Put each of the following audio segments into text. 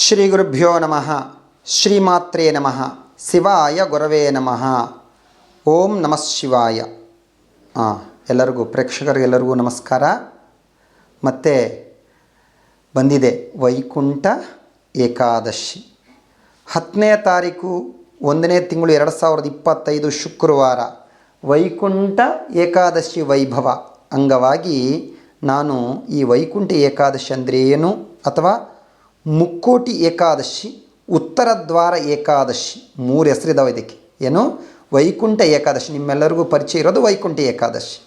ಶ್ರೀ ಗುರುಭ್ಯೋ ನಮಃ ಶ್ರೀಮಾತ್ರೇ ನಮಃ ಶಿವಾಯ ಗುರವೇ ನಮಃ ಓಂ ನಮಃ ಶಿವಾಯ ಹಾಂ ಎಲ್ಲರಿಗೂ ಪ್ರೇಕ್ಷಕರಿಗೆಲ್ಲರಿಗೂ ನಮಸ್ಕಾರ. ಮತ್ತು ಬಂದಿದೆ ವೈಕುಂಠ ಏಕಾದಶಿ. ಹತ್ತನೇ ತಾರೀಕು, ಒಂದನೇ ತಿಂಗಳು ಎರಡು ಸಾವಿರದ ಇಪ್ಪತ್ತೈದು ಶುಕ್ರವಾರ. ವೈಕುಂಠ ಏಕಾದಶಿ ವೈಭವ. ಅಂಗವಾಗಿ ನಾನು ಈ ವೈಕುಂಠ ಏಕಾದಶಿ ಅಂದರೆ ಏನು ಅಥವಾ ಮುಕ್ಕೋಟಿ ಏಕಾದಶಿ, ಉತ್ತರ ದ್ವಾರ ಏಕಾದಶಿ, ಮೂರು ಹೆಸರಿದಾವೆ ಇದಕ್ಕೆ. ಏನು? ವೈಕುಂಠ ಏಕಾದಶಿ. ನಿಮ್ಮೆಲ್ಲರಿಗೂ ಪರಿಚಯ ಇರೋದು ವೈಕುಂಠ ಏಕಾದಶಿ.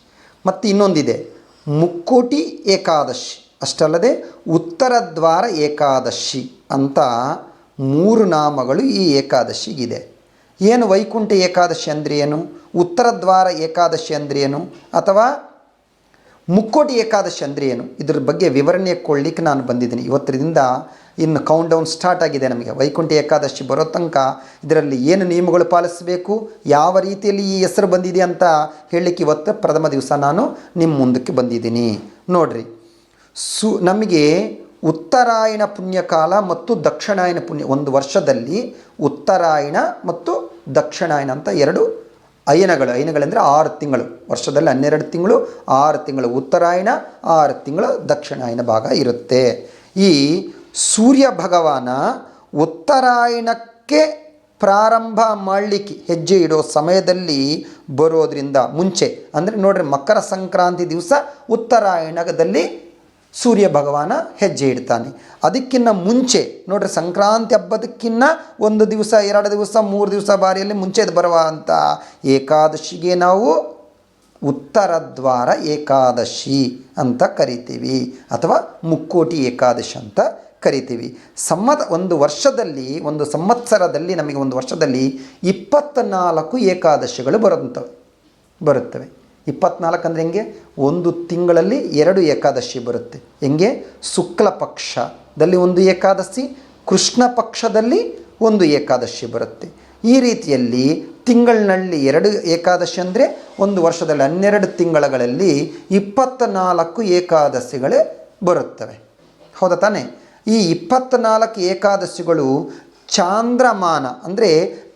ಮತ್ತು ಇನ್ನೊಂದಿದೆ. ಮುಕ್ಕೋಟಿ ಏಕಾದಶಿ. ಅಷ್ಟಲ್ಲದೆ ಉತ್ತರ ದ್ವಾರ ಏಕಾದಶಿ ಅಂತ ಮೂರು ನಾಮಗಳು ಈ ಏಕಾದಶಿಗಿದೆ. ಏನು ವೈಕುಂಠ ಏಕಾದಶಿ ಅಂದರೆ ಏನು? ಉತ್ತರ ದ್ವಾರ ಏಕಾದಶಿ ಅಂದರೆ ಏನು? ಅಥವಾ ಮುಕ್ಕೋಟಿ ಏಕಾದಶಿ ಅಂದರೆ ಏನು? ಇದ್ರ ಬಗ್ಗೆ ವಿವರಣೆ ಕೊಡಲಿಕ್ಕೆ ನಾನು ಬಂದಿದ್ದೀನಿ. ಇವತ್ತರಿಂದ ಇನ್ನು ಕೌಂಟ್ ಡೌನ್ ಸ್ಟಾರ್ಟ್ ಆಗಿದೆ ನಮಗೆ. ವೈಕುಂಠ ಏಕಾದಶಿ ಬರೋ ತನಕ ಇದರಲ್ಲಿ ಏನು ನಿಯಮಗಳು ಪಾಲಿಸಬೇಕು, ಯಾವ ರೀತಿಯಲ್ಲಿ ಈ ಹೆಸರು ಬಂದಿದೆ ಅಂತ ಹೇಳಲಿಕ್ಕೆ ಇವತ್ತು ಪ್ರಥಮ ದಿವಸ ನಾನು ನಿಮ್ಮ ಮುಂದಕ್ಕೆ ಬಂದಿದ್ದೀನಿ. ನೋಡ್ರಿ, ಸು, ನಮಗೆ ಉತ್ತರಾಯಣ ಪುಣ್ಯಕಾಲ ಮತ್ತು ದಕ್ಷಿಣಾಯನ ಪುಣ್ಯ, ಒಂದು ವರ್ಷದಲ್ಲಿ ಉತ್ತರಾಯಣ ಮತ್ತು ದಕ್ಷಿಣಾಯನ ಅಂತ ಎರಡು ಅಯನಗಳು. ಅಯನಗಳೆಂದರೆ ಆರು ತಿಂಗಳು. ವರ್ಷದಲ್ಲಿ ಹನ್ನೆರಡು ತಿಂಗಳು, ಆರು ತಿಂಗಳು ಉತ್ತರಾಯಣ, ಆರು ತಿಂಗಳು ದಕ್ಷಿಣಾಯನ ಭಾಗ ಇರುತ್ತೆ. ಈ ಸೂರ್ಯ ಭಗವಾನ ಉತ್ತರಾಯಣಕ್ಕೆ ಪ್ರಾರಂಭ ಮಾಡಲಿಕ್ಕೆ ಹೆಜ್ಜೆ ಇಡೋ ಸಮಯದಲ್ಲಿ ಬರೋದರಿಂದ ಮುಂಚೆ, ಅಂದರೆ ನೋಡ್ರಿ ಮಕರ ಸಂಕ್ರಾಂತಿ ದಿವಸ ಉತ್ತರಾಯಣದಲ್ಲಿ ಸೂರ್ಯ ಭಗವಾನ ಹೆಜ್ಜೆ ಇಡ್ತಾನೆ. ಅದಕ್ಕಿಂತ ಮುಂಚೆ, ನೋಡ್ರಿ ಸಂಕ್ರಾಂತಿ ಹಬ್ಬದಕ್ಕಿಂತ ಒಂದು ದಿವಸ, ಎರಡು ದಿವಸ, ಮೂರು ದಿವಸ ಬಾರಿಯಲ್ಲಿ ಮುಂಚೆ ಬರುವಂಥ ಏಕಾದಶಿಗೆ ನಾವು ಉತ್ತರ ದ್ವಾರ ಏಕಾದಶಿ ಅಂತ ಕರಿತೀವಿ, ಅಥವಾ ಮುಕ್ಕೋಟಿ ಏಕಾದಶಿ ಅಂತ ಕರಿತೀವಿ. ಸಮ್ಮತ ಒಂದು ವರ್ಷದಲ್ಲಿ, ಒಂದು ಸಂವತ್ಸರದಲ್ಲಿ, ನಮಗೆ ಒಂದು ವರ್ಷದಲ್ಲಿ ಇಪ್ಪತ್ತ್ನಾಲ್ಕು ಏಕಾದಶಿಗಳು ಬರುತ್ತವೆ ಬರುತ್ತವೆ. ಇಪ್ಪತ್ನಾಲ್ಕು ಅಂದರೆ ಹೆಂಗೆ? ಒಂದು ತಿಂಗಳಲ್ಲಿ ಎರಡು ಏಕಾದಶಿ ಬರುತ್ತೆ. ಹೆಂಗೆ? ಶುಕ್ಲ ಪಕ್ಷದಲ್ಲಿ ಒಂದು ಏಕಾದಶಿ, ಕೃಷ್ಣ ಪಕ್ಷದಲ್ಲಿ ಒಂದು ಏಕಾದಶಿ ಬರುತ್ತೆ. ಈ ರೀತಿಯಲ್ಲಿ ತಿಂಗಳಿನಲ್ಲಿ ಎರಡು ಏಕಾದಶಿ ಅಂದರೆ ಒಂದು ವರ್ಷದಲ್ಲಿ ಹನ್ನೆರಡು ತಿಂಗಳಲ್ಲಿ ಇಪ್ಪತ್ತ್ನಾಲ್ಕು ಏಕಾದಶಿಗಳೇ ಬರುತ್ತವೆ. ಹೌದಾ ತಾನೇ? ಈ ಇಪ್ಪತ್ತ್ನಾಲ್ಕು ಏಕಾದಶಿಗಳು ಚಾಂದ್ರಮಾನ, ಅಂದರೆ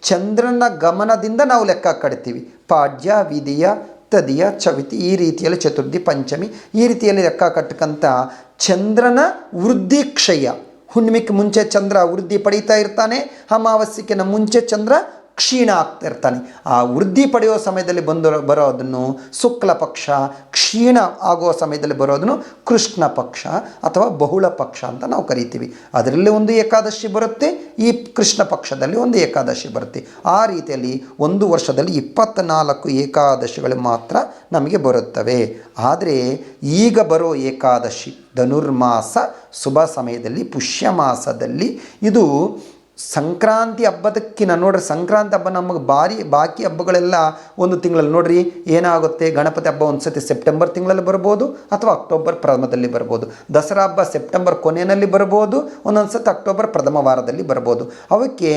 ಚಂದ್ರನ ಗಮನದಿಂದ ನಾವು ಲೆಕ್ಕ ಕಟ್ತೀವಿ. ಪಾಡ್ಯ, ವಿಧಿಯ, ತದಿಯ, ಚವಿತಿ ಈ ರೀತಿಯಲ್ಲಿ ಚತುರ್ಥಿ, ಪಂಚಮಿ ಈ ರೀತಿಯಲ್ಲಿ ಲೆಕ್ಕ ಕಟ್ಟಕ್ಕಂಥ ಚಂದ್ರನ ವೃದ್ಧಿ ಕ್ಷಯ ಹುಣ್ಣಿಮೆಗೆ ಮುಂಚೆ ಚಂದ್ರ ವೃದ್ಧಿ ಪಡೀತಾ ಇರ್ತಾನೆ ಅಮಾವಾಸ್ಯೆಕಿನ ಮುಂಚೆ ಚಂದ್ರ ಕ್ಷೀಣ ಆಗ್ತಾ ಇರ್ತಾನೆ. ಆ ವೃದ್ಧಿ ಪಡೆಯೋ ಸಮಯದಲ್ಲಿ ಬಂದು ಬರೋದನ್ನು ಶುಕ್ಲ ಪಕ್ಷ, ಕ್ಷೀಣ ಆಗೋ ಸಮಯದಲ್ಲಿ ಬರೋದನ್ನು ಕೃಷ್ಣ ಪಕ್ಷ ಅಥವಾ ಬಹುಳ ಪಕ್ಷ ಅಂತ ನಾವು ಕರಿತೀವಿ. ಅದರಲ್ಲಿ ಒಂದು ಏಕಾದಶಿ ಬರುತ್ತೆ, ಈ ಕೃಷ್ಣ ಪಕ್ಷದಲ್ಲಿ ಒಂದು ಏಕಾದಶಿ ಬರುತ್ತೆ. ಆ ರೀತಿಯಲ್ಲಿ ಒಂದು ವರ್ಷದಲ್ಲಿ ಇಪ್ಪತ್ತ್ನಾಲ್ಕು ಏಕಾದಶಿಗಳು ಮಾತ್ರ ನಮಗೆ ಬರುತ್ತವೆ. ಆದರೆ ಈಗ ಬರೋ ಏಕಾದಶಿ, ಧನುರ್ಮಾಸ ಶುಭ ಸಮಯದಲ್ಲಿ ಪುಷ್ಯ ಮಾಸದಲ್ಲಿ ಇದು ಸಂಕ್ರಾಂತಿ ಹಬ್ಬದಕ್ಕಿನ ನೋಡ್ರಿ, ಸಂಕ್ರಾಂತಿ ಹಬ್ಬ ನಮಗೆ ಭಾರಿ ಬಾಕಿ ಹಬ್ಬಗಳೆಲ್ಲ ಒಂದು ತಿಂಗಳಲ್ಲಿ ನೋಡ್ರಿ, ಏನಾಗುತ್ತೆ? ಗಣಪತಿ ಹಬ್ಬ ಒಂದು ಸತಿ ಸೆಪ್ಟೆಂಬರ್ ತಿಂಗಳಲ್ಲಿ ಬರ್ಬೋದು ಅಥವಾ ಅಕ್ಟೋಬರ್ ಪ್ರಥಮದಲ್ಲಿ ಬರ್ಬೋದು? ದಸರಾ ಹಬ್ಬ ಸೆಪ್ಟೆಂಬರ್ ಕೊನೆಯಲ್ಲಿ ಬರ್ಬೋದು ಒಂದೊಂದು ಸತಿ ಅಕ್ಟೋಬರ್ ಪ್ರಥಮ ವಾರದಲ್ಲಿ ಬರ್ಬೋದು. ಅವಕ್ಕೆ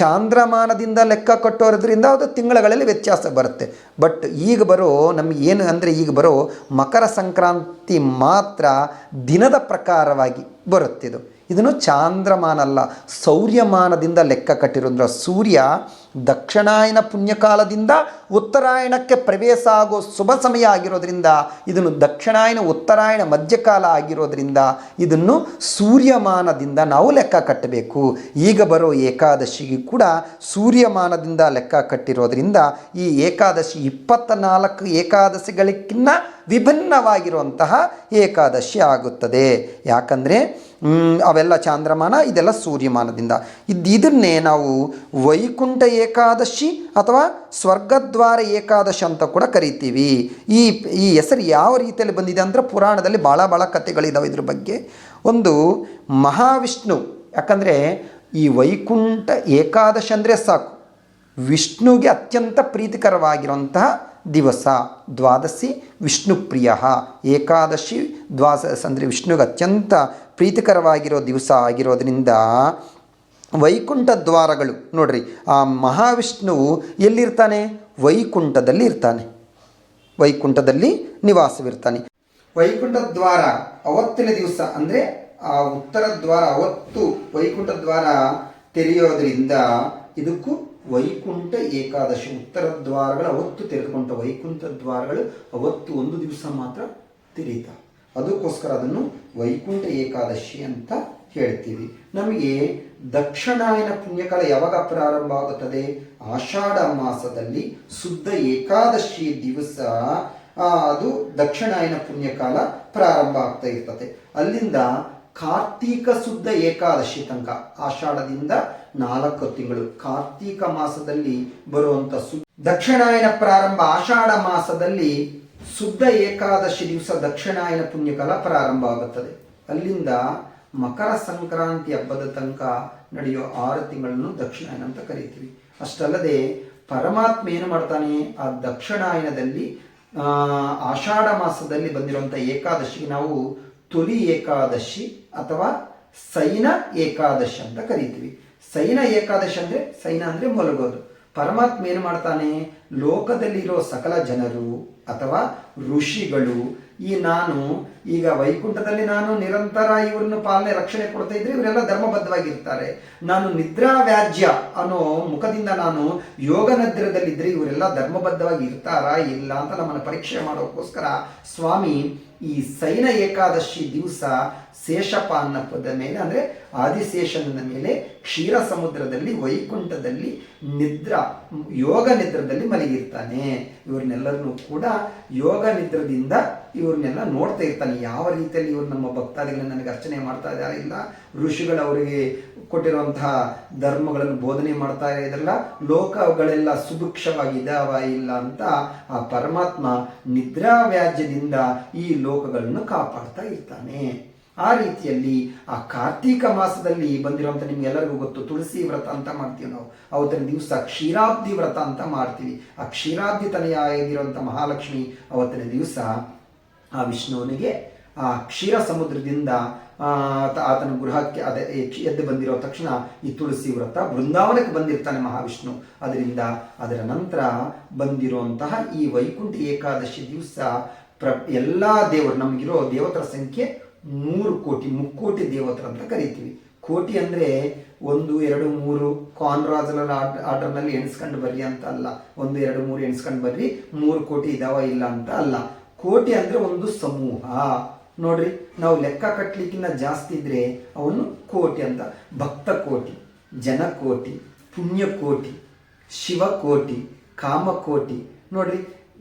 ಚಾಂದ್ರಮಾನದಿಂದ ಲೆಕ್ಕ ಕಟ್ಟೋದ್ರಿಂದ ಅದು ತಿಂಗಳುಗಳಲ್ಲಿ ವ್ಯತ್ಯಾಸ ಬರುತ್ತೆ. ಬಟ್ ಈಗ ಬರೋ, ನಮಗೆ ಏನು ಅಂದರೆ ಈಗ ಬರೋ ಮಕರ ಸಂಕ್ರಾಂತಿ ಮಾತ್ರ ದಿನದ ಪ್ರಕಾರವಾಗಿ ಬರುತ್ತಿದು. ಇದನ್ನು ಚಾಂದ್ರಮಾನ ಅಲ್ಲ ಸೌರ್ಯಮಾನದಿಂದ ಲೆಕ್ಕ ಕಟ್ಟಿರೋದ್ರ ಸೂರ್ಯ ದಕ್ಷಿಣಾಯನ ಪುಣ್ಯಕಾಲದಿಂದ ಉತ್ತರಾಯಣಕ್ಕೆ ಪ್ರವೇಶ ಆಗೋ ಶುಭ ಸಮಯ ಆಗಿರೋದ್ರಿಂದ, ಇದನ್ನು ದಕ್ಷಿಣಾಯನ ಉತ್ತರಾಯಣ ಮಧ್ಯಕಾಲ ಆಗಿರೋದ್ರಿಂದ ಇದನ್ನು ಸೂರ್ಯಮಾನದಿಂದ ನಾವು ಲೆಕ್ಕ ಕಟ್ಟಬೇಕು. ಈಗ ಬರೋ ಏಕಾದಶಿಗೆ ಕೂಡ ಸೂರ್ಯಮಾನದಿಂದ ಲೆಕ್ಕ ಕಟ್ಟಿರೋದ್ರಿಂದ ಈ ಏಕಾದಶಿ ಇಪ್ಪತ್ತ ನಾಲ್ಕು ಏಕಾದಶಿಗಳಿಗಿನ್ನ ವಿಭಿನ್ನವಾಗಿರುವಂತಹ ಏಕಾದಶಿ ಆಗುತ್ತದೆ. ಯಾಕಂದರೆ ಅವೆಲ್ಲ ಚಾಂದ್ರಮಾನ, ಇದೆಲ್ಲ ಸೂರ್ಯಮಾನದಿಂದ. ಇದು ಇದನ್ನೇ ನಾವು ವೈಕುಂಠ ಏಕಾದಶಿ ಅಥವಾ ಸ್ವರ್ಗದ್ವಾರ ಏಕಾದಶಿ ಅಂತ ಕೂಡ ಕರಿತೀವಿ. ಈ ಈ ಹೆಸರು ಯಾವ ರೀತಿಯಲ್ಲಿ ಬಂದಿದೆ ಅಂದರೆ ಪುರಾಣದಲ್ಲಿ ಭಾಳ ಭಾಳ ಕಥೆಗಳಿದ್ದಾವೆ ಇದ್ರ ಬಗ್ಗೆ. ಒಂದು ಮಹಾವಿಷ್ಣು, ಯಾಕಂದರೆ ಈ ವೈಕುಂಠ ಏಕಾದಶಿ ಅಂದರೆ ಸಾಕು. ವಿಷ್ಣುಗೆ ಅತ್ಯಂತ ಪ್ರೀತಿಕರವಾಗಿರುವಂತಹ ದಿವಸ, ದ್ವಾದಶಿ ವಿಷ್ಣು ಪ್ರಿಯ ಏಕಾದಶಿ ದ್ವಾದಶ ಅಂದರೆ ವಿಷ್ಣುಗೆ ಅತ್ಯಂತ ಪ್ರೀತಿಕರವಾಗಿರೋ ದಿವಸ ಆಗಿರೋದ್ರಿಂದ ವೈಕುಂಠ ದ್ವಾರಗಳು. ನೋಡ್ರಿ, ಆ ಮಹಾವಿಷ್ಣುವು ಎಲ್ಲಿರ್ತಾನೆ? ವೈಕುಂಠದಲ್ಲಿ ಇರ್ತಾನೆ. ವೈಕುಂಠದಲ್ಲಿ ನಿವಾಸವಿರ್ತಾನೆ. ವೈಕುಂಠ ದ್ವಾರ ಅವತ್ತಿನ ದಿವಸ, ಅಂದರೆ ಆ ಉತ್ತರ ದ್ವಾರ ಅವತ್ತು ವೈಕುಂಠ ದ್ವಾರ ತೆರೆಯೋದ್ರಿಂದ ಇದಕ್ಕೂ ವೈಕುಂಠ ಏಕಾದಶಿ. ಉತ್ತರ ದ್ವಾರಗಳು ಅವತ್ತು ತೆರೆದುಕೊಂಡ ವೈಕುಂಠ ದ್ವಾರಗಳು ಅವತ್ತು ಒಂದು ದಿವಸ ಮಾತ್ರ ತೆರೀತ ಅದಕ್ಕೋಸ್ಕರ ಅದನ್ನು ವೈಕುಂಠ ಏಕಾದಶಿ ಅಂತ ಹೇಳ್ತೀವಿ ನಮಗೆ ದಕ್ಷಿಣಾಯನ ಪುಣ್ಯಕಾಲ ಯಾವಾಗ ಪ್ರಾರಂಭ ಆಗುತ್ತದೆ? ಆಷಾಢ ಮಾಸದಲ್ಲಿ ಶುದ್ಧ ಏಕಾದಶಿ ದಿವಸ ಅದು ದಕ್ಷಿಣಾಯನ ಪುಣ್ಯಕಾಲ ಪ್ರಾರಂಭ ಆಗ್ತಾ ಇರ್ತದೆ. ಅಲ್ಲಿಂದ ಕಾರ್ತೀಕ ಶುದ್ಧ ಏಕಾದಶಿ ತನಕ, ಆಷಾಢದಿಂದ ನಾಲ್ಕು ತಿಂಗಳು, ಕಾರ್ತೀಕ ಮಾಸದಲ್ಲಿ ಬರುವಂತ ದಕ್ಷಿಣಾಯನ ಪ್ರಾರಂಭ, ಆಷಾಢ ಮಾಸದಲ್ಲಿ ಶುದ್ಧ ಏಕಾದಶಿ ದಿವಸ ದಕ್ಷಿಣಾಯನ ಪುಣ್ಯಕಾಲ ಪ್ರಾರಂಭ ಆಗುತ್ತದೆ. ಅಲ್ಲಿಂದ ಮಕರ ಸಂಕ್ರಾಂತಿ ಹಬ್ಬದ ತನಕ ನಡೆಯೋ ಆರು ತಿಂಗಳನ್ನು ದಕ್ಷಿಣಾಯನ ಅಂತ ಕರೀತೀವಿ. ಅಷ್ಟಲ್ಲದೆ ಪರಮಾತ್ಮ ಏನು ಮಾಡ್ತಾನೆ? ಆ ದಕ್ಷಿಣಾಯನದಲ್ಲಿ ಆಷಾಢ ಮಾಸದಲ್ಲಿ ಬಂದಿರುವಂಥ ಏಕಾದಶಿಗೆ ನಾವು ತುಲಿ ಏಕಾದಶಿ ಅಥವಾ ಸೈನ ಏಕಾದಶಿ ಅಂತ ಕರೀತೀವಿ. ಸೈನ ಏಕಾದಶಿ ಅಂದ್ರೆ, ಸೈನ ಅಂದ್ರೆ ಮಲಗೋದು. ಪರಮಾತ್ಮ ಏನು ಮಾಡ್ತಾನೆ? ಲೋಕದಲ್ಲಿರೋ ಸಕಲ ಜನರು ಅಥವಾ ಋಷಿಗಳು ಈ ನಾನು, ಈಗ ವೈಕುಂಠದಲ್ಲಿ ನಾನು ನಿರಂತರ ಇವರನ್ನು ಪಾಲನೆ, ರಕ್ಷಣೆ ಕೊಡ್ತಾ ಇದ್ರೆ ಇವರೆಲ್ಲ ಧರ್ಮಬದ್ಧವಾಗಿರ್ತಾರೆ. ನಾನು ನಿದ್ರಾ ವ್ಯಾಜ್ಯ ಅನ್ನೋ ಮುಖದಿಂದ ನಾನು ಯೋಗ ನಿದ್ರದಲ್ಲಿದ್ರೆ ಇವರೆಲ್ಲ ಧರ್ಮಬದ್ಧವಾಗಿ ಇರ್ತಾರಾ ಇಲ್ಲ ಅಂತ ನಮ್ಮನ್ನು ಪರೀಕ್ಷೆ ಮಾಡೋಕ್ಕೋಸ್ಕರ ಸ್ವಾಮಿ ಈ ಸೈನ ಏಕಾದಶಿ ದಿವಸ ಶೇಷಪಾನಪದ ಮೇಲೆ, ಅಂದರೆ ಆದಿಶೇಷನ ಮೇಲೆ ಕ್ಷೀರ ಸಮುದ್ರದಲ್ಲಿ ವೈಕುಂಠದಲ್ಲಿ ನಿದ್ರ, ಯೋಗ ನಿದ್ರದಲ್ಲಿ ಮಲಗಿರ್ತಾನೆ. ಇವ್ರನ್ನೆಲ್ಲರನ್ನೂ ಕೂಡ ಯೋಗ ನಿದ್ರದಿಂದ ಇವ್ರನ್ನೆಲ್ಲ ನೋಡ್ತಾ ಇರ್ತಾನೆ. ಯಾವ ರೀತಿಯಲ್ಲಿ ಇವರು ನಮ್ಮ ಭಕ್ತಾದಿಗಳನ್ನ ನನಗೆ ಅರ್ಚನೆ ಮಾಡ್ತಾ ಇದ್ದಾರೆ ಇಲ್ಲ, ಋಷಿಗಳು ಅವರಿಗೆ ಕೊಟ್ಟಿರುವಂತಹ ಧರ್ಮಗಳನ್ನು ಬೋಧನೆ ಮಾಡ್ತಾ ಇದ್ರಲ್ಲ ಲೋಕಗಳೆಲ್ಲ ಸುಭಿಕ್ಷವಾಗಿದ್ದಾವ ಇಲ್ಲ ಅಂತ ಆ ಪರಮಾತ್ಮ ನಿದ್ರಾ ವ್ಯಾಜ್ಯದಿಂದ ಈ ಲೋಕಗಳನ್ನು ಕಾಪಾಡ್ತಾ ಇರ್ತಾನೆ. ಆ ರೀತಿಯಲ್ಲಿ ಆ ಕಾರ್ತೀಕ ಮಾಸದಲ್ಲಿ ಬಂದಿರುವಂಥ ನಿಮ್ಗೆಲ್ಲರಿಗೂ ಗೊತ್ತು, ತುಳಸಿ ವ್ರತ ಅಂತ ಮಾಡ್ತೀವಿ ನಾವು. ಅವತ್ತಿನ ದಿವಸ ಕ್ಷೀರಾಬ್ಧಿ ವ್ರತ ಅಂತ ಮಾಡ್ತೀವಿ. ಆ ಕ್ಷೀರಾಬ್ಧಿ ತನೆಯ ಮಹಾಲಕ್ಷ್ಮಿ ಅವತ್ತಿನ ದಿವಸ ಆ ವಿಷ್ಣುವನಿಗೆ ಆ ಕ್ಷೀರ ಸಮುದ್ರದಿಂದ ಆತನ ಗೃಹಕ್ಕೆ ಅದೇ ಎದ್ದು ಬಂದಿರೋ ತಕ್ಷಣ ಈ ತುಳಸಿ ವ್ರತ ಬೃಂದಾವನಕ್ಕೆ ಬಂದಿರ್ತಾನೆ ಮಹಾವಿಷ್ಣು. ಅದರಿಂದ ಅದರ ನಂತರ ಬಂದಿರುವಂತಹ ಈ ವೈಕುಂಠ ಏಕಾದಶಿ ದಿವಸ ಪ್ರ, ಎಲ್ಲ ದೇವರು, ನಮಗಿರೋ ದೇವತರ ಸಂಖ್ಯೆ ಮೂರು ಕೋಟಿ, ಮುಕ್ಕೋಟಿ ದೇವತರ ಅಂತ ಕರಿತೀವಿ. ಕೋಟಿ ಅಂದ್ರೆ ಒಂದು, ಎರಡು, ಮೂರು ಆರ್ಡರ್ ಆರ್ಡರ್ನಲ್ಲಿ ಎಣಿಸ್ಕೊಂಡು ಬರ್ರಿ ಅಂತ ಅಲ್ಲ. ಒಂದು, ಎರಡು, ಮೂರು ಎಣಿಸ್ಕೊಂಡು ಬರ್ರಿ, ಮೂರು ಕೋಟಿ ಇದಾವ ಇಲ್ಲ ಅಂತ ಅಲ್ಲ. ಕೋಟಿ ಅಂದ್ರೆ ಒಂದು ಸಮೂಹ. ನೋಡ್ರಿ, ನಾವು ಲೆಕ್ಕ ಕಟ್ಟಲಿಕ್ಕಿಂತ ಜಾಸ್ತಿ ಇದ್ರೆ ಅವನು ಕೋಟಿ ಅಂತ. ಭಕ್ತ ಕೋಟಿ, ಜನ ಕೋಟಿ, ಪುಣ್ಯ ಕೋಟಿ, ಶಿವ ಕೋಟಿ, ಕಾಮ ಕೋಟಿ. ನೋಡ್ರಿ,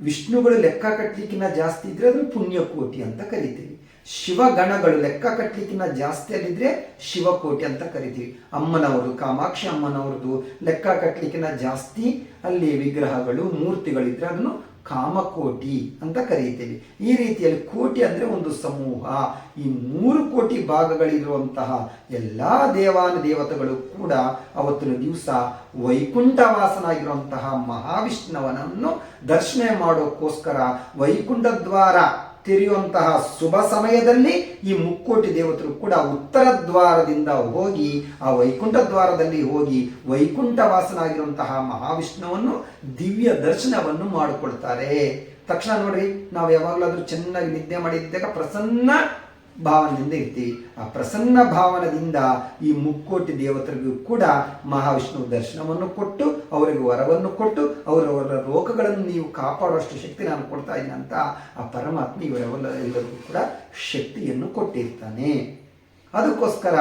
ವಿಷ್ಣುಗಳು ಲೆಕ್ಕ ಕಟ್ಟಲಿಕ್ಕಿಂತ ಜಾಸ್ತಿ ಇದ್ರೆ ಅದನ್ನು ಪುಣ್ಯಕೋಟಿ ಅಂತ ಕರಿತೀವಿ. ಶಿವಗಣಗಳು ಲೆಕ್ಕ ಕಟ್ಟಲಿಕ್ಕಿಂತ ಜಾಸ್ತಿ ಅಲ್ಲಿದ್ರೆ ಶಿವಕೋಟಿ ಅಂತ ಕರಿತೀವಿ. ಅಮ್ಮನವರು ಕಾಮಾಕ್ಷಿ ಅಮ್ಮನವ್ರದ್ದು ಲೆಕ್ಕ ಕಟ್ಟಲಿಕ್ಕಿಂತ ಜಾಸ್ತಿ ಅಲ್ಲಿ ವಿಗ್ರಹಗಳು, ಮೂರ್ತಿಗಳಿದ್ರೆ ಅದನ್ನು ಕಾಮಕೋಟಿ ಅಂತ ಕರೀತೀವಿ. ಈ ರೀತಿಯಲ್ಲಿ ಕೋಟಿ ಅಂದರೆ ಒಂದು ಸಮೂಹ. ಈ ಮೂರು ಕೋಟಿ ಭಾಗಗಳಿರುವಂತಹ ಎಲ್ಲ ದೇವಾನ ದೇವತೆಗಳು ಕೂಡ ಅವತ್ತಿನ ದಿವಸ ವೈಕುಂಠವಾಸನಾಗಿರುವಂತಹ ಮಹಾವಿಷ್ಣುವನನ್ನು ದರ್ಶನ ಮಾಡೋಕ್ಕೋಸ್ಕರ ವೈಕುಂಠ ದ್ವಾರ ತೆರೆಯುವಂತಹ ಶುಭ ಸಮಯದಲ್ಲಿ ಈ ಮುಕ್ಕೋಟಿ ದೇವತರು ಕೂಡ ಉತ್ತರ ದ್ವಾರದಿಂದ ಹೋಗಿ, ಆ ವೈಕುಂಠ ದ್ವಾರದಲ್ಲಿ ಹೋಗಿ ವೈಕುಂಠ ವಾಸನಾಗಿರುವಂತಹ ಮಹಾವಿಷ್ಣುವನ್ನು ದಿವ್ಯ ದರ್ಶನವನ್ನು ಮಾಡಿಕೊಳ್ತಾರೆ. ತಕ್ಷಣ ನೋಡ್ರಿ, ನಾವು ಯಾವಾಗಲಾದ್ರೂ ಚೆನ್ನಾಗಿ ನಿದ್ದೆ ಮಾಡಿದ್ದಾಗ ಪ್ರಸನ್ನ ಭಾವನದಿಂದ ಇರ್ತೀವಿ ಆ ಪ್ರಸನ್ನ ಭಾವನದಿಂದ ಈ ಮುಕ್ಕೋಟಿ ದೇವತರಿಗೂ ಕೂಡ ಮಹಾವಿಷ್ಣು ದರ್ಶನವನ್ನು ಕೊಟ್ಟು, ಅವರಿಗೆ ವರವನ್ನು ಕೊಟ್ಟು ಅವರವರ ರೋಗಗಳನ್ನು ನೀವು ಕಾಪಾಡುವಷ್ಟು ಶಕ್ತಿ ನಾನು ಕೊಡ್ತಾ ಇದ್ದೀನಿ ಅಂತ ಆ ಪರಮಾತ್ಮ ಇವರೆಲ್ಲ ಎಲ್ಲರಿಗೂ ಕೂಡ ಶಕ್ತಿಯನ್ನು ಕೊಟ್ಟಿರ್ತಾನೆ. ಅದಕ್ಕೋಸ್ಕರ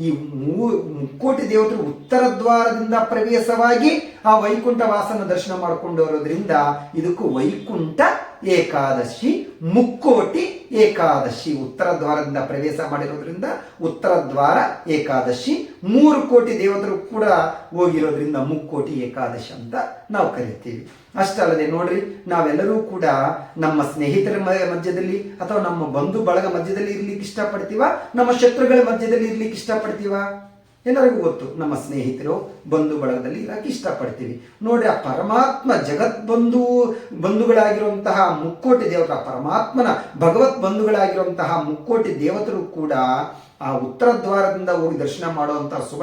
ಈ ಮೂ, ಮುಕ್ಕೋಟಿ ದೇವತರು ಉತ್ತರ ದ್ವಾರದಿಂದ ಪ್ರವೇಶವಾಗಿ ಆ ವೈಕುಂಠ ವಾಸನ ದರ್ಶನ ಮಾಡಿಕೊಂಡು ಬರೋದ್ರಿಂದ ಇದಕ್ಕೂ ವೈಕುಂಠ ಏಕಾದಶಿ ಮುಕ್ಕೋಟಿ ಏಕಾದಶಿ. ಉತ್ತರ ದ್ವಾರದಿಂದ ಪ್ರವೇಶ ಮಾಡಿರೋದ್ರಿಂದ ಉತ್ತರ ದ್ವಾರ ಏಕಾದಶಿ. ಮೂರು ಕೋಟಿ ದೇವತರು ಕೂಡ ಹೋಗಿರೋದ್ರಿಂದ ಮುಕ್ಕೋಟಿ ಏಕಾದಶಿ ಅಂತ ನಾವು ಕರಿತೀವಿ ಅಷ್ಟಲ್ಲದೆ ನೋಡ್ರಿ, ನಾವೆಲ್ಲರೂ ಕೂಡ ನಮ್ಮ ಸ್ನೇಹಿತರ ಮಧ್ಯದಲ್ಲಿ ಅಥವಾ ನಮ್ಮ ಬಂಧು ಬಳಗ ಮಧ್ಯದಲ್ಲಿ ಇರ್ಲಿಕ್ಕೆ ಇಷ್ಟಪಡ್ತೀವ? ನಮ್ಮ ಶತ್ರುಗಳ ಮಧ್ಯದಲ್ಲಿ ಇರ್ಲಿಕ್ಕೆ ಇಷ್ಟಪಡ್ತೀವ? ಎಲ್ಲರಿಗೂ ಗೊತ್ತು, ನಮ್ಮ ಸ್ನೇಹಿತರು ಬಂಧು ಬಳಗದಲ್ಲಿ ಇರಕ್ಕೆ ಇಷ್ಟಪಡ್ತೀವಿ ನೋಡಿ ಆ ಪರಮಾತ್ಮ ಜಗದ್ಬಂಧು ಬಂಧುಗಳಾಗಿರುವಂತಹ ಮುಕ್ಕೋಟಿ ದೇವರ ಪರಮಾತ್ಮನ ಭಗವತ್ ಬಂಧುಗಳಾಗಿರುವಂತಹ ಮುಕ್ಕೋಟಿ ದೇವತರು ಕೂಡ ಆ ಉತ್ತರ ದ್ವಾರದಿಂದ ಹೋಗಿ ದರ್ಶನ ಮಾಡುವಂತಹ ಶುಭ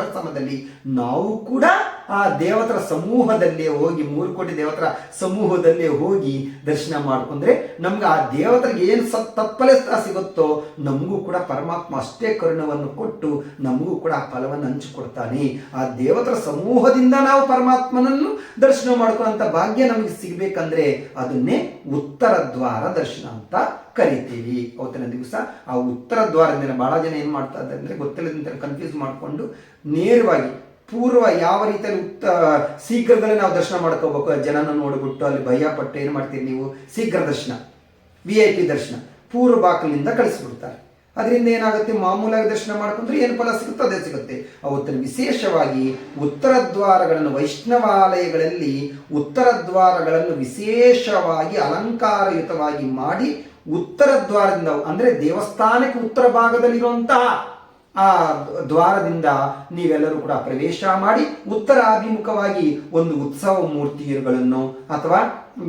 ನಾವು ಕೂಡ ಆ ದೇವತರ ಸಮೂಹದಲ್ಲೇ ಹೋಗಿ ಮೂರು ಕೋಟಿ ದೇವತರ ಸಮೂಹದಲ್ಲೇ ಹೋಗಿ ದರ್ಶನ ಮಾಡ್ಕೊಂಡ್ರೆ ನಮ್ಗೆ ಆ ದೇವತರಿಗೆ ಏನು ಸತ್ ತಪ್ಪಲೆ ಸಿಗುತ್ತೋ ನಮಗೂ ಕೂಡ ಪರಮಾತ್ಮ ಅಷ್ಟೇ ಕರುಣವನ್ನು ಕೊಟ್ಟು ನಮಗೂ ಕೂಡ ಆ ಫಲವನ್ನು ಹಂಚಿಕೊಡ್ತಾನೆ. ಆ ದೇವತರ ಸಮೂಹದಿಂದ ನಾವು ಪರಮಾತ್ಮನನ್ನು ದರ್ಶನ ಮಾಡ್ಕೊಳ್ಳೋಂಥ ಭಾಗ್ಯ ನಮಗೆ ಸಿಗಬೇಕಂದ್ರೆ ಅದನ್ನೇ ಉತ್ತರ ದ್ವಾರ ದರ್ಶನ ಅಂತ ಕರಿತೀವಿ. ಅವತ್ತಿನ ದಿವಸ ಆ ಉತ್ತರ ದ್ವಾರದಿಂದ ಬಹಳ ಜನ ಏನು ಮಾಡ್ತಾ ಇದ್ದಾರೆ ಅಂದರೆ ಗೊತ್ತಿಲ್ಲದಂತೆ ಕನ್ಫ್ಯೂಸ್ ಮಾಡಿಕೊಂಡು ನೇರವಾಗಿ ಪೂರ್ವ ಯಾವ ರೀತಿಯಲ್ಲಿ ಉತ್ತ, ಶೀಘ್ರದಲ್ಲೇ ನಾವು ದರ್ಶನ ಮಾಡ್ಕೋಬೇಕು. ಜನನ ನೋಡಿಬಿಟ್ಟು ಅಲ್ಲಿ ಭಯ ಪಟ್ಟು ಏನು ಮಾಡ್ತೀರಿ ನೀವು? ಶೀಘ್ರ ದರ್ಶನ. ವಿ ಐ ಪಿ ದರ್ಶನ. ಪೂರ್ವ ಬಾಕಲಿನಿಂದ ಕಳಿಸ್ಬಿಡ್ತಾರೆ. ಅದರಿಂದ ಏನಾಗುತ್ತೆ? ಮಾಮೂಲಾಗಿ ದರ್ಶನ ಮಾಡ್ಕೊಂಡ್ರೆ ಏನು ಫಲ ಸಿಗುತ್ತೋ ಅದೇ ಸಿಗುತ್ತೆ. ಅವತ್ತಿನ ವಿಶೇಷವಾಗಿ ಉತ್ತರ ದ್ವಾರಗಳನ್ನು, ವೈಷ್ಣವಾಲಯಗಳಲ್ಲಿ ಉತ್ತರ ದ್ವಾರಗಳನ್ನು ವಿಶೇಷವಾಗಿ ಅಲಂಕಾರಯುತವಾಗಿ ಮಾಡಿ ಉತ್ತರ ದ್ವಾರದಿಂದ, ಅಂದ್ರೆ ದೇವಸ್ಥಾನಕ್ಕೆ ಉತ್ತರ ಭಾಗದಲ್ಲಿರುವಂತಹ ಆ ದ್ವಾರದಿಂದ ನೀವೆಲ್ಲರೂ ಕೂಡ ಪ್ರವೇಶ ಮಾಡಿ ಉತ್ತರಾಭಿಮುಖವಾಗಿ ಒಂದು ಉತ್ಸವ ಮೂರ್ತಿಗಳನ್ನು ಅಥವಾ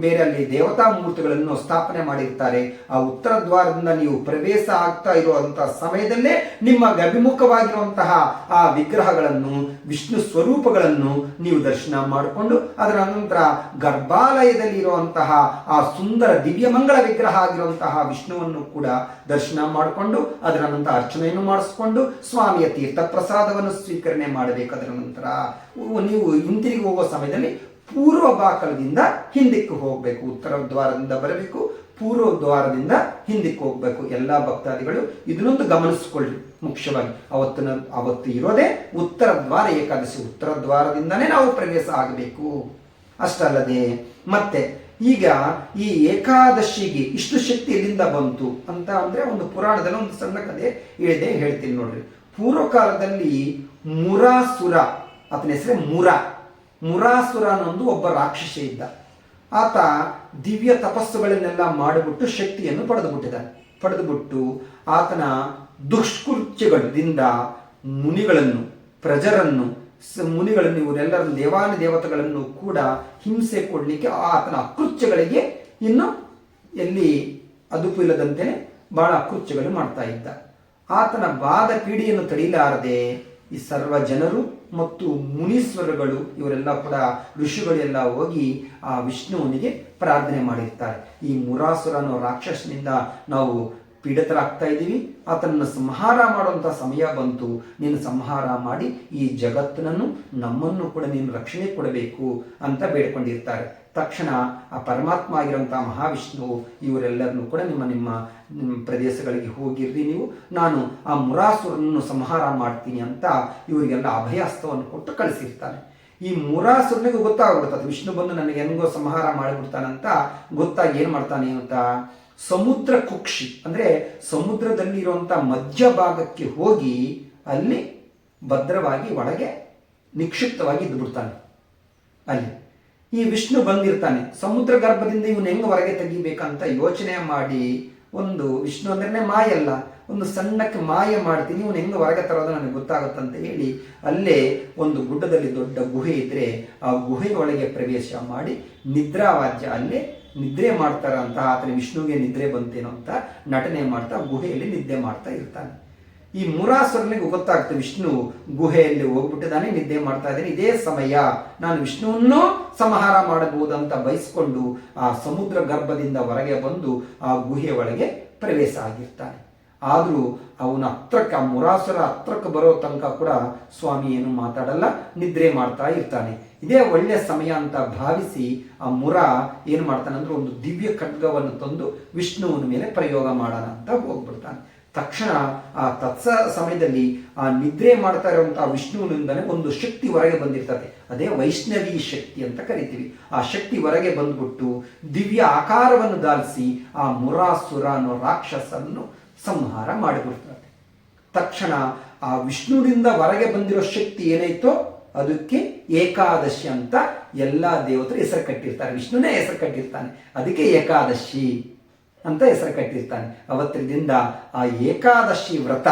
ಬೇರೆ ಅಲ್ಲಿ ದೇವತಾ ಮೂರ್ತಿಗಳನ್ನು ಸ್ಥಾಪನೆ ಮಾಡಿರ್ತಾರೆ ಆ ಉತ್ತರ ದ್ವಾರದಿಂದ ನೀವು ಪ್ರವೇಶ ಆಗ್ತಾ ಇರುವಂತಹ ಸಮಯದಲ್ಲೇ ನಿಮ್ಮ ಅಭಿಮುಖವಾಗಿರುವಂತಹ ಆ ವಿಗ್ರಹಗಳನ್ನು, ವಿಷ್ಣು ಸ್ವರೂಪಗಳನ್ನು ನೀವು ದರ್ಶನ ಮಾಡಿಕೊಂಡು, ಅದರ ನಂತರ ಗರ್ಭಾಲಯದಲ್ಲಿ ಇರುವಂತಹ ಆ ಸುಂದರ ದಿವ್ಯಮಂಗಳ ವಿಗ್ರಹ ಆಗಿರುವಂತಹ ವಿಷ್ಣುವನ್ನು ಕೂಡ ದರ್ಶನ ಮಾಡಿಕೊಂಡು, ಅದರ ನಂತರ ಅರ್ಚನೆಯನ್ನು ಮಾಡಿಸ್ಕೊಂಡು, ಸ್ವಾಮಿಯ ತೀರ್ಥ ಪ್ರಸಾದವನ್ನು ಸ್ವೀಕರಣೆ ಮಾಡಬೇಕಾದ ನಂತರ, ನೀವು ಹಿಂತಿರುಗಿ ಹೋಗೋ ಸಮಯದಲ್ಲಿ ಪೂರ್ವ ಬಾಕಲದಿಂದ ಹಿಂದಕ್ಕೆ ಹೋಗಬೇಕು. ಉತ್ತರ ದ್ವಾರದಿಂದ ಬರಬೇಕು ಪೂರ್ವ ದ್ವಾರದಿಂದ ಹಿಂದಕ್ಕೆ ಹೋಗಬೇಕು. ಎಲ್ಲ ಭಕ್ತಾದಿಗಳು ಇದನ್ನೊಂದು ಗಮನಿಸಿಕೊಳ್ಳಿ ಮುಖ್ಯವಾಗಿ. ಅವತ್ತಿನ, ಅವತ್ತು ಇರೋದೇ ಉತ್ತರ ದ್ವಾರ ಏಕಾದಶಿ. ಉತ್ತರ ದ್ವಾರದಿಂದನೇ ನಾವು ಪ್ರವೇಶ ಆಗಬೇಕು. ಅಷ್ಟಲ್ಲದೆ ಮತ್ತೆ ಈಗ ಈ ಏಕಾದಶಿಗೆ ಇಷ್ಟು ಶಕ್ತಿ ಎಲ್ಲಿಂದ ಬಂತು ಅಂತ ಅಂದ್ರೆ ಒಂದು ಪುರಾಣದಲ್ಲಿ ಒಂದು ಸಣ್ಣ ಕಥೆ ಹೇಳಿದೆ ಹೇಳ್ತೀನಿ ನೋಡ್ರಿ. ಪೂರ್ವ ಕಾಲದಲ್ಲಿ ಮುರಾಸುರ ಆತನ ಹೆಸರೇ ಮುರ. ಮುರಾಸುರ ಅನ್ನೊಂದು ಒಬ್ಬ ರಾಕ್ಷಸ ಇದ್ದ. ಆತ ದಿವ್ಯ ತಪಸ್ಸುಗಳನ್ನೆಲ್ಲ ಮಾಡಿಬಿಟ್ಟು ಶಕ್ತಿಯನ್ನು ಪಡೆದುಬಿಟ್ಟಿದ್ದಾನೆ. ಪಡೆದುಬಿಟ್ಟು ಆತನ ದುಷ್ಕೃತ್ಯಗಳಿಂದ ಮುನಿಗಳನ್ನು, ಪ್ರಜರನ್ನು ಮುನಿಗಳನ್ನು, ಇವರೆಲ್ಲರ ದೇವಾನ ದೇವತೆಗಳನ್ನು ಕೂಡ ಹಿಂಸೆ ಕೊಡಲಿಕ್ಕೆ ಆತನ ಅಕೃತ್ಯಗಳಿಗೆ ಇನ್ನು ಎಲ್ಲಿ ಅದುಪು ಇಲ್ಲದಂತೆ ಬಹಳ ಅಕೃತ್ಯಗಳು ಮಾಡ್ತಾ ಇದ್ದ. ಆತನ ಬಾಧ ಪೀಡಿಯನ್ನು ತಡೆಯಲಾರದೆ ಈ ಸರ್ವ ಜನರು ಮತ್ತು ಮುನೀಶ್ವರಗಳು, ಇವರೆಲ್ಲ ಕೂಡ ಋಷಿಗಳೆಲ್ಲ ಹೋಗಿ ಆ ವಿಷ್ಣುವನಿಗೆ ಪ್ರಾರ್ಥನೆ ಮಾಡಿರ್ತಾರೆ. ಈ ಮುರಾಸುರ ಅನ್ನೋ ರಾಕ್ಷಸನಿಂದ ನಾವು ಪೀಡಿತರಾಗ್ತಾ ಇದ್ದೀವಿ. ಆತನನ್ನು ಸಂಹಾರ ಮಾಡುವಂಥ ಸಮಯ ಬಂತು. ನೀನು ಸಂಹಾರ ಮಾಡಿ ಈ ಜಗತ್ತನ್ನು ನಮ್ಮನ್ನು ಕೂಡ ನೀನು ರಕ್ಷಣೆ ಕೊಡಬೇಕು ಅಂತ ಬೇಡ್ಕೊಂಡಿರ್ತಾರೆ. ತಕ್ಷಣ ಆ ಪರಮಾತ್ಮ ಆಗಿರುವಂಥ ಮಹಾವಿಷ್ಣು ಇವರೆಲ್ಲರನ್ನು ಕೂಡ ನಿಮ್ಮ ನಿಮ್ಮ ನಿಮ್ಮ ಪ್ರದೇಶಗಳಿಗೆ ಹೋಗಿರ್ರಿ ನೀವು. ನಾನು ಆ ಮುರಾಸುರನನ್ನು ಸಂಹಾರ ಮಾಡ್ತೀನಿ ಅಂತ ಇವರಿಗೆಲ್ಲ ಅಭಯಹಸ್ತವನ್ನು ಕೊಟ್ಟು ಕಳಿಸಿರ್ತಾನೆ. ಈ ಮುರಾಸುರನಿಗೆ ಗೊತ್ತಾಗ್ಬಿಡ್ತದೆ ವಿಷ್ಣು ಬಂದು ನನಗೆ ಹೆಂಗೋ ಸಂಹಾರ ಮಾಡಿಬಿಡ್ತಾನಂತ ಗೊತ್ತಾಗಿ ಏನು ಮಾಡ್ತಾನೆ ಅಂತ? ಸಮುದ್ರ ಕುಕ್ಷಿ, ಅಂದ್ರೆ ಸಮುದ್ರದಲ್ಲಿ ಇರುವಂಥ ಮಧ್ಯ ಭಾಗಕ್ಕೆ ಹೋಗಿ ಅಲ್ಲಿ ಭದ್ರವಾಗಿ ಒಳಗೆ ನಿಕ್ಷಿಪ್ತವಾಗಿ ಇದ್ದು ಬಿಡ್ತಾನೆ. ಅಲ್ಲಿ ಈ ವಿಷ್ಣು ಬಂದಿರ್ತಾನೆ. ಸಮುದ್ರ ಗರ್ಭದಿಂದ ಇವನು ಹೆಂಗೆ ಹೊರಗೆ ತೆಗಿಬೇಕಂತ ಯೋಚನೆ ಮಾಡಿ ಒಂದು ವಿಷ್ಣು ಅಂದ್ರೆ ಮಾಯಲ್ಲ ಒಂದು ಸಣ್ಣಕ್ಕೆ ಮಾಯ ಮಾಡ್ತೀನಿ, ಇವನು ಹೆಂಗೆ ಹೊರಗೆ ತರೋದು ನನಗೆ ಗೊತ್ತಾಗುತ್ತಂತ ಹೇಳಿ ಅಲ್ಲೇ ಒಂದು ಗುಡ್ಡದಲ್ಲಿ ದೊಡ್ಡ ಗುಹೆ ಇದ್ರೆ ಆ ಗುಹೆಯೊಳಗೆ ಪ್ರವೇಶ ಮಾಡಿ ನಿದ್ರಾವಾದ್ಯ ಅಲ್ಲೇ ನಿದ್ರೆ ಮಾಡ್ತಾರಂತ, ಆತನ ವಿಷ್ಣುವಿಗೆ ನಿದ್ರೆ ಬಂತೇನೋ ಅಂತ ನಟನೆ ಮಾಡ್ತಾ ಗುಹೆಯಲ್ಲಿ ನಿದ್ದೆ ಮಾಡ್ತಾ ಇರ್ತಾನೆ. ಈ ಮುರಾಸುರನಿಗೆ ಗೊತ್ತಾಗ್ತದೆ ವಿಷ್ಣು ಗುಹೆಯಲ್ಲಿ ಹೋಗ್ಬಿಟ್ಟಿದ್ದಾನೆ, ನಿದ್ದೆ ಮಾಡ್ತಾ ಇದ್ದಾನೆ. ಇದೇ ಸಮಯ ನಾನು ವಿಷ್ಣುವನ್ನು ಸಂಹಾರ ಅಂತ ಬಯಸ್ಕೊಂಡು ಆ ಸಮುದ್ರ ಗರ್ಭದಿಂದ ಹೊರಗೆ ಬಂದು ಆ ಗುಹೆಯ ಒಳಗೆ ಪ್ರವೇಶ ಆಗಿರ್ತಾನೆ. ಆದರೂ ಅವನ ಹತ್ರಕ್ಕೆ, ಆ ಮುರಾಸುರ ಹತ್ರಕ್ಕೆ ಬರೋ ತನಕ ಕೂಡ ಸ್ವಾಮಿ ಏನು ಮಾತಾಡಲ್ಲ, ನಿದ್ರೆ ಮಾಡ್ತಾ ಇರ್ತಾನೆ. ಇದೇ ಒಳ್ಳೆಯ ಸಮಯ ಅಂತ ಭಾವಿಸಿ ಆ ಮುರ ಏನು ಮಾಡ್ತಾನೆ ಅಂದ್ರೆ ಒಂದು ದಿವ್ಯ ಖಡ್ಗವನ್ನು ತಂದು ವಿಷ್ಣುವಿನ ಮೇಲೆ ಪ್ರಯೋಗ ಮಾಡೋಣ ಅಂತ ಹೋಗ್ಬಿಡ್ತಾನೆ. ತಕ್ಷಣ ಆ ತತ್ಸ ಸಮಯದಲ್ಲಿ ಆ ನಿದ್ರೆ ಮಾಡ್ತಾ ಇರುವಂತಹ ವಿಷ್ಣುವಿನಿಂದಲೇ ಒಂದು ಶಕ್ತಿ ಹೊರಗೆ ಬಂದಿರ್ತದೆ. ಅದೇ ವೈಷ್ಣವಿ ಶಕ್ತಿ ಅಂತ ಕರಿತೀವಿ. ಆ ಶಕ್ತಿ ಹೊರಗೆ ಬಂದ್ಬಿಟ್ಟು ದಿವ್ಯ ಆಕಾರವನ್ನು ದಾಲಿಸಿ ಆ ಮುರಾಸುರ ಅನ್ನೋ ರಾಕ್ಷಸನ್ನು ಸಂಹಾರ ಮಾಡಿಬಿಡ್ತಾರೆ ತಕ್ಷಣ ಆ ವಿಷ್ಣುವಿನಿಂದ ಹೊರಗೆ ಬಂದಿರೋ ಶಕ್ತಿ ಏನಾಯ್ತೋ ಅದಕ್ಕೆ ಏಕಾದಶಿ ಅಂತ ಎಲ್ಲ ದೇವತರು ಹೆಸರು ಕಟ್ಟಿರ್ತಾರೆ. ವಿಷ್ಣುನೇ ಹೆಸರು ಕಟ್ಟಿರ್ತಾನೆ. ಅದಕ್ಕೆ ಏಕಾದಶಿ. ಅಂತ ಹೆಸರು ಕಟ್ಟಿರ್ತಾನೆ. ಅವತ್ತಿನಿಂದ ಆ ಏಕಾದಶಿ ವ್ರತ,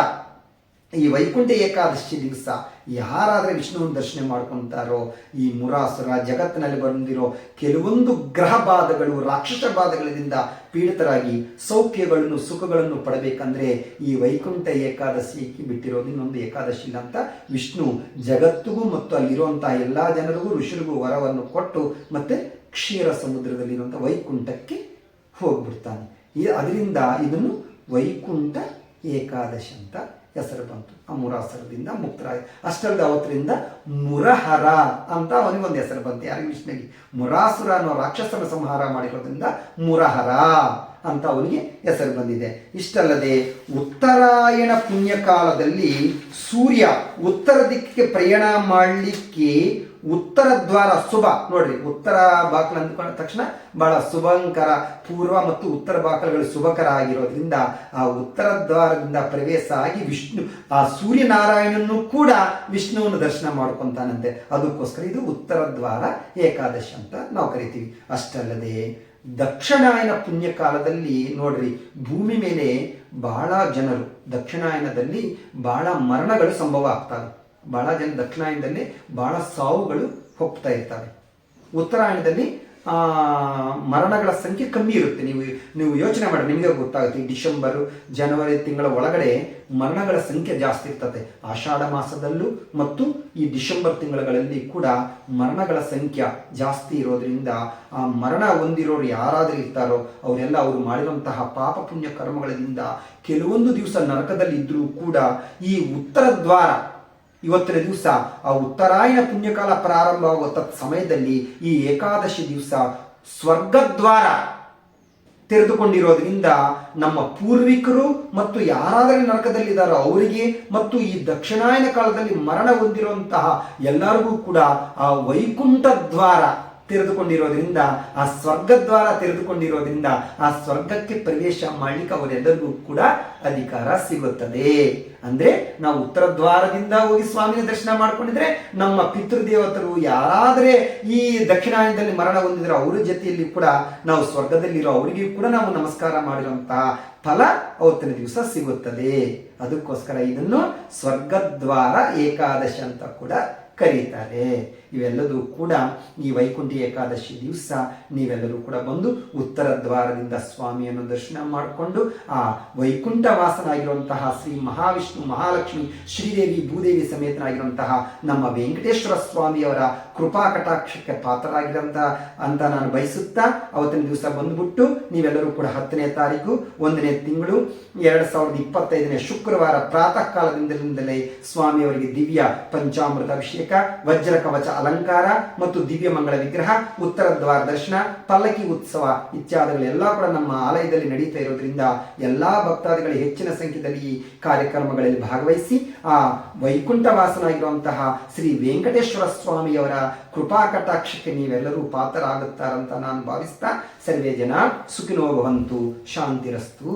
ಈ ವೈಕುಂಠ ಏಕಾದಶಿ ದಿವಸ ಯಾರಾದರೆ ವಿಷ್ಣುವನ್ನು ದರ್ಶನ ಮಾಡ್ಕೊಂತಾರೋ, ಈ ಮುರಾಸುರ ಜಗತ್ತಿನಲ್ಲಿ ಬಂದಿರೋ ಕೆಲವೊಂದು ಗ್ರಹ ಬಾಧಗಳು, ರಾಕ್ಷಸ ಬಾಧಗಳಿಂದ ಪೀಡಿತರಾಗಿ ಸೌಖ್ಯಗಳನ್ನು, ಸುಖಗಳನ್ನು ಪಡಬೇಕಂದ್ರೆ ಈ ವೈಕುಂಠ ಏಕಾದಶಿ ಬಿಟ್ಟಿರೋದು ಇನ್ನೊಂದು ಏಕಾದಶಿ ಅಂತ ವಿಷ್ಣು ಜಗತ್ತಿಗೂ ಮತ್ತು ಅಲ್ಲಿರುವಂತಹ ಎಲ್ಲ ಜನರಿಗೂ, ಋಷಿರಿಗೂ ವರವನ್ನು ಕೊಟ್ಟು ಮತ್ತೆ ಕ್ಷೀರ ಸಮುದ್ರದಲ್ಲಿರುವಂಥ ವೈಕುಂಠಕ್ಕೆ ಹೋಗ್ಬಿಡ್ತಾನೆ. ಈ ಅದರಿಂದ ಇದನ್ನು ವೈಕುಂಠ ಏಕಾದಶಿ ಅಂತ ಹೆಸರು ಬಂತು. ಆ ಮುರಾಸರದಿಂದ ಮುಕ್ತರಾಯ. ಅಷ್ಟಲ್ಲದೆ ಅವತ್ತರಿಂದ ಮುರಹರ ಅಂತ ಅವನಿಗೊಂದು ಹೆಸರು ಬಂತು. ಯಾರು ವಿಷ್ಣುಗೆ ಮುರಾಸುರ ಅನ್ನೋ ರಾಕ್ಷಸನ ಸಂಹಾರ ಮಾಡಿರೋದ್ರಿಂದ ಮುರಹರ ಅಂತ ಅವನಿಗೆ ಹೆಸರು ಬಂದಿದೆ. ಇಷ್ಟಲ್ಲದೆ ಉತ್ತರಾಯಣ ಪುಣ್ಯಕಾಲದಲ್ಲಿ ಸೂರ್ಯ ಉತ್ತರ ದಿಕ್ಕಿಗೆ ಪ್ರಯಾಣ ಮಾಡಲಿಕ್ಕೆ ಉತ್ತರ ದ್ವಾರ ಶುಭ ನೋಡ್ರಿ, ಉತ್ತರ ಬಾಕಲ್ ಅಂದ್ಕೊಂಡ ತಕ್ಷಣ ಬಹಳ ಶುಭಂಕರ, ಪೂರ್ವ ಮತ್ತು ಉತ್ತರ ಬಾಕಲುಗಳು ಶುಭಕರ ಆಗಿರೋದ್ರಿಂದ ಆ ಉತ್ತರ ದ್ವಾರದಿಂದ ಪ್ರವೇಶ ಆಗಿ ವಿಷ್ಣು, ಆ ಸೂರ್ಯನಾರಾಯಣನು ಕೂಡ ವಿಷ್ಣುವನ್ನು ದರ್ಶನ ಮಾಡ್ಕೊಂತಾನಂತೆ. ಅದಕ್ಕೋಸ್ಕರ ಇದು ಉತ್ತರ ದ್ವಾರ ಏಕಾದಶಿ ಅಂತ ನಾವು ಕರಿತೀವಿ. ಅಷ್ಟಲ್ಲದೆ ದಕ್ಷಿಣಾಯನ ಪುಣ್ಯಕಾಲದಲ್ಲಿ ನೋಡ್ರಿ, ಭೂಮಿ ಮೇಲೆ ಬಹಳ ಜನರು, ದಕ್ಷಿಣಾಯನದಲ್ಲಿ ಬಹಳ ಮರಣಗಳು ಸಂಭವ ಆಗ್ತವೆ ಬಹಳ ಜನ ದಕ್ಷಿಣಾಯಣದಲ್ಲಿ ಬಹಳ ಸಾವುಗಳು ಹೋಗ್ತಾ ಇರ್ತವೆ. ಉತ್ತರಾಯಣದಲ್ಲಿ ಮರಣಗಳ ಸಂಖ್ಯೆ ಕಮ್ಮಿ ಇರುತ್ತೆ. ನೀವು ನೀವು ಯೋಚನೆ ಮಾಡಿ, ನಿಮಗೆ ಗೊತ್ತಾಗುತ್ತೆ. ಡಿಸೆಂಬರ್ ಡಿಸೆಂಬರು, ಜನವರಿ ತಿಂಗಳ ಒಳಗಡೆ ಮರಣಗಳ ಸಂಖ್ಯೆ ಜಾಸ್ತಿ ಇರ್ತದೆ. ಆಷಾಢ ಮಾಸದಲ್ಲೂ ಮತ್ತು ಈ ಡಿಸೆಂಬರ್ ತಿಂಗಳಲ್ಲಿ ಕೂಡ ಮರಣಗಳ ಸಂಖ್ಯೆ ಜಾಸ್ತಿ ಇರೋದ್ರಿಂದ, ಆ ಮರಣ ಹೊಂದಿರೋರು ಯಾರಾದರೂ ಇರ್ತಾರೋ, ಅವರೆಲ್ಲ ಅವರು ಮಾಡಿರುವಂತಹ ಪಾಪ ಪುಣ್ಯ ಕರ್ಮಗಳಿಂದ ಕೆಲವೊಂದು ದಿವಸ ನರಕದಲ್ಲಿ ಇದ್ದರೂ ಕೂಡ ಈ ಉತ್ತರ ದ್ವಾರ ಇವತ್ತಿನ ದಿವಸ ಆ ಉತ್ತರಾಯಣ ಪುಣ್ಯಕಾಲ ಪ್ರಾರಂಭವಾಗುವ ತತ್ ಸಮಯದಲ್ಲಿ ಈ ಏಕಾದಶಿ ದಿವಸ ಸ್ವರ್ಗದ್ವಾರ ತೆರೆದುಕೊಂಡಿರೋದ್ರಿಂದ ನಮ್ಮ ಪೂರ್ವಿಕರು ಮತ್ತು ಯಾರಾದರೂ ನರಕದಲ್ಲಿದ್ದಾರೋ ಅವರಿಗೆ ಮತ್ತು ಈ ದಕ್ಷಿಣಾಯನ ಕಾಲದಲ್ಲಿ ಮರಣ ಹೊಂದಿರುವಂತಹ ಎಲ್ಲರಿಗೂ ಕೂಡ ಆ ವೈಕುಂಠ ದ್ವಾರ ತೆರೆದುಕೊಂಡಿರೋದ್ರಿಂದ, ಆ ಸ್ವರ್ಗದ್ವಾರ ತೆರೆದುಕೊಂಡಿರೋದ್ರಿಂದ, ಆ ಸ್ವರ್ಗಕ್ಕೆ ಪ್ರವೇಶ ಮಾಡಲಿಕ್ಕೆ ಅವರೆಲ್ಲರಿಗೂ ಕೂಡ ಅಧಿಕಾರ ಸಿಗುತ್ತದೆ. ಅಂದ್ರೆ ನಾವು ಉತ್ತರ ದ್ವಾರದಿಂದ ಹೋಗಿ ಸ್ವಾಮಿನ ದರ್ಶನ ಮಾಡ್ಕೊಂಡಿದ್ರೆ, ನಮ್ಮ ಪಿತೃದೇವತರು ಯಾರಾದರೆ ಈ ದಕ್ಷಿಣಾಯನದಲ್ಲಿ ಮರಣ ಹೊಂದಿದ್ರೆ ಅವರ ಜೊತೆಯಲ್ಲಿ ಕೂಡ ನಾವು ಸ್ವರ್ಗದಲ್ಲಿರೋ ಅವರಿಗೂ ಕೂಡ ನಾವು ನಮಸ್ಕಾರ ಮಾಡಿರುವಂತಹ ಫಲ ಅವತ್ತಿನ ದಿವಸ ಸಿಗುತ್ತದೆ. ಅದಕ್ಕೋಸ್ಕರ ಇದನ್ನು ಸ್ವರ್ಗದ್ವಾರ ಏಕಾದಶಿ ಅಂತ ಕೂಡ ಕರೀತಾರೆ. ಇವೆಲ್ಲದೂ ಕೂಡ ಈ ವೈಕುಂಠ ಏಕಾದಶಿ ದಿವಸ ನೀವೆಲ್ಲರೂ ಕೂಡ ಬಂದು ಉತ್ತರ ದ್ವಾರದಿಂದ ಸ್ವಾಮಿಯನ್ನು ದರ್ಶನ ಮಾಡಿಕೊಂಡು ಆ ವೈಕುಂಠ ವಾಸನಾಗಿರುವಂತಹ ಶ್ರೀ ಮಹಾವಿಷ್ಣು, ಮಹಾಲಕ್ಷ್ಮಿ, ಶ್ರೀದೇವಿ, ಭೂದೇವಿ ಸಮೇತನಾಗಿರುವಂತಹ ನಮ್ಮ ವೆಂಕಟೇಶ್ವರ ಸ್ವಾಮಿಯವರ ಕೃಪಾ ಕಟಾಕ್ಷಕ್ಕೆ ಪಾತ್ರರಾಗಿರಂತ ಅಂತ ನಾನು ಬಯಸುತ್ತಾ ಅವತ್ತಿನ ದಿವಸ ಬಂದ್ಬಿಟ್ಟು ನೀವೆಲ್ಲರೂ ಕೂಡ ಹತ್ತನೇ ತಾರೀಕು, ಒಂದನೇ ತಿಂಗಳು, ಎರಡು ಸಾವಿರದ ಇಪ್ಪತ್ತೈದನೇ ಶುಕ್ರವಾರ ಪ್ರಾತಃ ಕಾಲದಿಂದಲೇ ಸ್ವಾಮಿಯವರಿಗೆ ದಿವ್ಯ ಪಂಚಾಮೃತ ಅಭಿಷೇಕ, ವಜ್ರ ಕವಚ ಅಲಂಕಾರ ಮತ್ತು ದಿವ್ಯ ಮಂಗಳ ವಿಗ್ರಹ, ಉತ್ತರ ದ್ವಾರ ದರ್ಶನ ಪಲ್ಲಕ್ಕಿ ಉತ್ಸವ ಇತ್ಯಾದಿಗಳೆಲ್ಲ ಕೂಡ ನಮ್ಮ ಆಲಯದಲ್ಲಿ ನಡೀತಾ ಇರೋದ್ರಿಂದ ಎಲ್ಲಾ ಭಕ್ತಾದಿಗಳು ಹೆಚ್ಚಿನ ಸಂಖ್ಯೆಯಲ್ಲಿ ಈ ಕಾರ್ಯಕ್ರಮಗಳಲ್ಲಿ ಭಾಗವಹಿಸಿ ಆ ವೈಕುಂಠ ವಾಸನಾಗಿರುವಂತಹ ಶ್ರೀ ವೆಂಕಟೇಶ್ವರ ಸ್ವಾಮಿಯವರ ಕೃಪಾ ಕಟಾಕ್ಷಕ್ಕೆ ನೀವೆಲ್ಲರೂ ಪಾತ್ರರಾಗುತ್ತಾರಂತ ನಾನು ಭಾವಿಸ್ತಾ ಸರ್ವೇ ಜನ ಸುಖಿನೋ ಭವಂತು, ಶಾಂತಿರಸ್ತು.